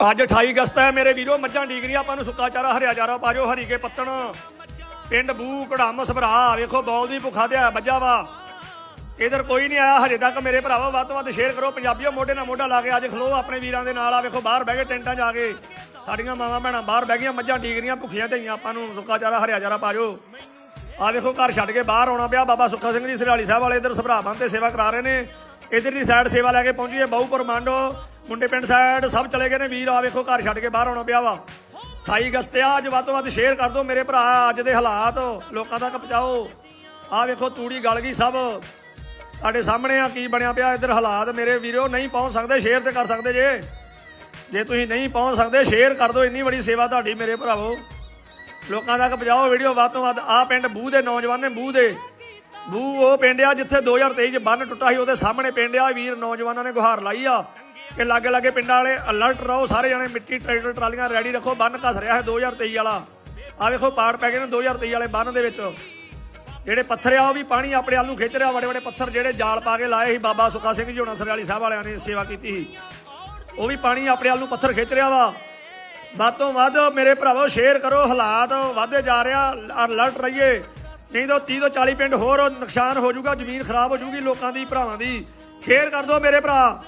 ਅੱਜ 28 ਅਗਸਤ ਹੈ, ਮੇਰੇ ਵੀਰੋ, ਮੱਝਾਂ ਡੀਗਰੀਆਂ ਆਪਾਂ ਨੂੰ ਸੁੱਕਾ ਚਾਰਾ, ਹਰਿਆ ਚਾਰਾ ਪਾਜੋ ਹਰੀ ਕੇ ਪੱਤਣ। ਪਿੰਡ ਬੂ ਕੜਾਮ ਸਭਰਾ, ਵੇਖੋ, ਬੌਲ ਦੀ ਭੁੱਖਾ ਤੇ ਆ ਬੱਜਾ ਵਾ। ਇਧਰ ਕੋਈ ਨਹੀਂ ਆਇਆ, ਹਜੇ ਤੱਕ ਮੇਰੇ ਭਰਾਵੋ, ਵੱਧ ਤੋਂ ਵੱਧ ਸ਼ੇਅਰ ਕਰੋ, ਪੰਜਾਬੀਓ ਮੋਢੇ ਨਾਲ ਮੋਢਾ ਲਾ ਕੇ ਅੱਜ ਖਲੋ ਆਪਣੇ ਵੀਰਾਂ ਦੇ ਨਾਲ, ਆ ਵੇਖੋ, ਬਾਹਰ ਬਹਿ ਕੇ ਟੈਂਟਾਂ 'ਚ ਆ ਕੇ। ਸਾਡੀਆਂ ਮਾਵਾਂ ਭੈਣਾਂ ਬਾਹਰ ਬਹਿ ਗਈਆਂ, ਮੱਝਾਂ ਡੀਗਰੀਆਂ ਭੁੱਖੀਆਂ ਧਈਆਂ ਆਪਾਂ ਨੂੰ ਸੁੱਕਾ ਚਾਰਾ, ਹਰਿਆ ਚਾਰਾ ਪਾਜੋ। ਆ ਵੇਖੋ, ਘਰ ਛੱਡ ਕੇ ਬਾਹਰ ਆਉਣਾ ਪਿਆ, ਬਾਬਾ ਸੁੱਖਾ ਸਿੰਘ ਜੀ ਸਰਾਲੀ ਸਾਹਿਬ ਵਾਲੇ ਇਧਰ ਸਭਰਾ ਬੰਦ ਤੇ ਸੇਵਾ ਕਰਾ ਰਹੇ ਨੇ। ਇਧਰਲੀ ਸਾਈਡ ਸੇਵਾ ਲੈ ਕੇ ਪਹੁੰਚੀਏ ਬਾਹੂਪੁਰ ਮਾਂਡੋ ਮੁੰਡੇ ਪਿੰਡ ਸਾਈਡ ਸਭ ਚਲੇ ਗਏ ਨੇ। ਵੀਰ ਆ ਵੇਖੋ, ਘਰ ਛੱਡ ਕੇ ਬਾਹਰ ਆਉਣਾ ਪਿਆ ਵਾ। 28 ਅਗਸਤ ਆ, ਅੱਜ ਵੱਧ ਤੋਂ ਵੱਧ ਸ਼ੇਅਰ ਕਰ ਦਿਓ ਮੇਰੇ ਭਰਾ, ਅੱਜ ਦੇ ਹਾਲਾਤ। ਲੋਕਾਂ ਤੱਕ ਪਹੁੰਚਾਓ। ਆ ਵੇਖੋ, ਤੂੜੀ ਗਲ ਗਈ ਸਭ। ਤੁਹਾਡੇ ਸਾਹਮਣੇ ਆ, ਕੀ ਬਣਿਆ ਪਿਆ, ਇੱਧਰ ਹਾਲਾਤ ਮੇਰੇ ਵੀਰੋ, ਨਹੀਂ ਪਹੁੰਚ ਸਕਦੇ ਸ਼ੇਅਰ ਤੇ ਕਰ ਸਕਦੇ ਜੇ। ਜੇ ਤੁਸੀਂ ਨਹੀਂ ਪਹੁੰਚ ਸਕਦੇ ਸ਼ੇਅਰ ਕਰ ਦਿਓ, ਇੰਨੀ ਵੱਡੀ ਸੇਵਾ ਤੁਹਾਡੀ ਮੇਰੇ ਭਰਾਵੋ। ਲੋਕਾਂ ਤੱਕ ਪਹੁੰਚਾਓ ਵੀਡੀਓ ਵੱਧ ਤੋਂ ਵੱਧ। ਆ ਪਿੰਡ ਬੂਹ ਦੇ ਨੌਜਵਾਨ ਨੇ, ਬੂਹ ਦੇ। ਬੂ ਉਹ ਪਿੰਡ ਆ ਜਿੱਥੇ 2023 ਚ ਬੰਨ ਟੁੱਟਾ ਸੀ, ਉਹਦੇ ਸਾਹਮਣੇ ਪਿੰਡ ਆ। ਵੀਰ, ਨੌਜਵਾਨਾਂ ਨੇ ਗੁਹਾਰ ਲਾਈ ਆ। ਕਿ ਲਾਗੇ ਲਾਗੇ ਪਿੰਡਾਂ ਵਾਲੇ ਅਲਰਟ ਰਹੋ, ਸਾਰੇ ਜਣੇ ਮਿੱਟੀ ਟਰੈਕਟਰ ਟਰਾਲੀਆਂ ਰੈਡੀ ਰੱਖੋ, ਬੰਨ ਘਸ ਰਿਹਾ ਹੈ 2023 ਵਾਲਾ। ਆ ਵੇਖੋ ਪਾੜ ਪੈ ਗਏ ਨੇ 2023 ਵਾਲੇ ਬੰਨ ਦੇ ਵਿੱਚ। ਜਿਹੜੇ ਪੱਥਰ ਆ, ਉਹ ਵੀ ਪਾਣੀ ਆਪਣੇ ਵੱਲ ਨੂੰ ਖਿੱਚ ਰਿਹਾ, ਵੱਡੇ ਵੱਡੇ ਪੱਥਰ ਜਿਹੜੇ ਜਾਲ ਪਾ ਕੇ ਲਾਏ ਸੀ, ਬਾਬਾ ਸੁੱਖਾ ਸਿੰਘ ਜੀ ਹੋਣਾ ਸਰਵਾਲੀ ਸਾਹਿਬ ਵਾਲਿਆਂ ਨੇ ਸੇਵਾ ਕੀਤੀ ਸੀ। ਉਹ ਵੀ ਪਾਣੀ ਆਪਣੇ ਵੱਲ ਨੂੰ ਪੱਥਰ ਖਿੱਚ ਰਿਹਾ ਵਾ। ਵੱਧ ਤੋਂ ਵੱਧ ਮੇਰੇ ਭਰਾਵੋ ਸ਼ੇਅਰ ਕਰੋ, ਹਾਲਾਤ ਵਧਦੇ ਜਾ ਰਿਹਾ ਅਲਰਟ ਰਹੀਏ। ਨਹੀਂ ਤਾਂ 30 ਤੋਂ 40 ਪਿੰਡ ਹੋਰ ਨੁਕਸਾਨ ਹੋ ਜਾਊਗਾ, ਜ਼ਮੀਨ ਖਰਾਬ ਹੋ ਜਾਊਗੀ ਲੋਕਾਂ ਦੀ, ਭਰਾਵਾਂ ਦੀ। ਸ਼ੇਅਰ ਕਰ ਦਿਓ ਮੇਰੇ ਭਰਾ।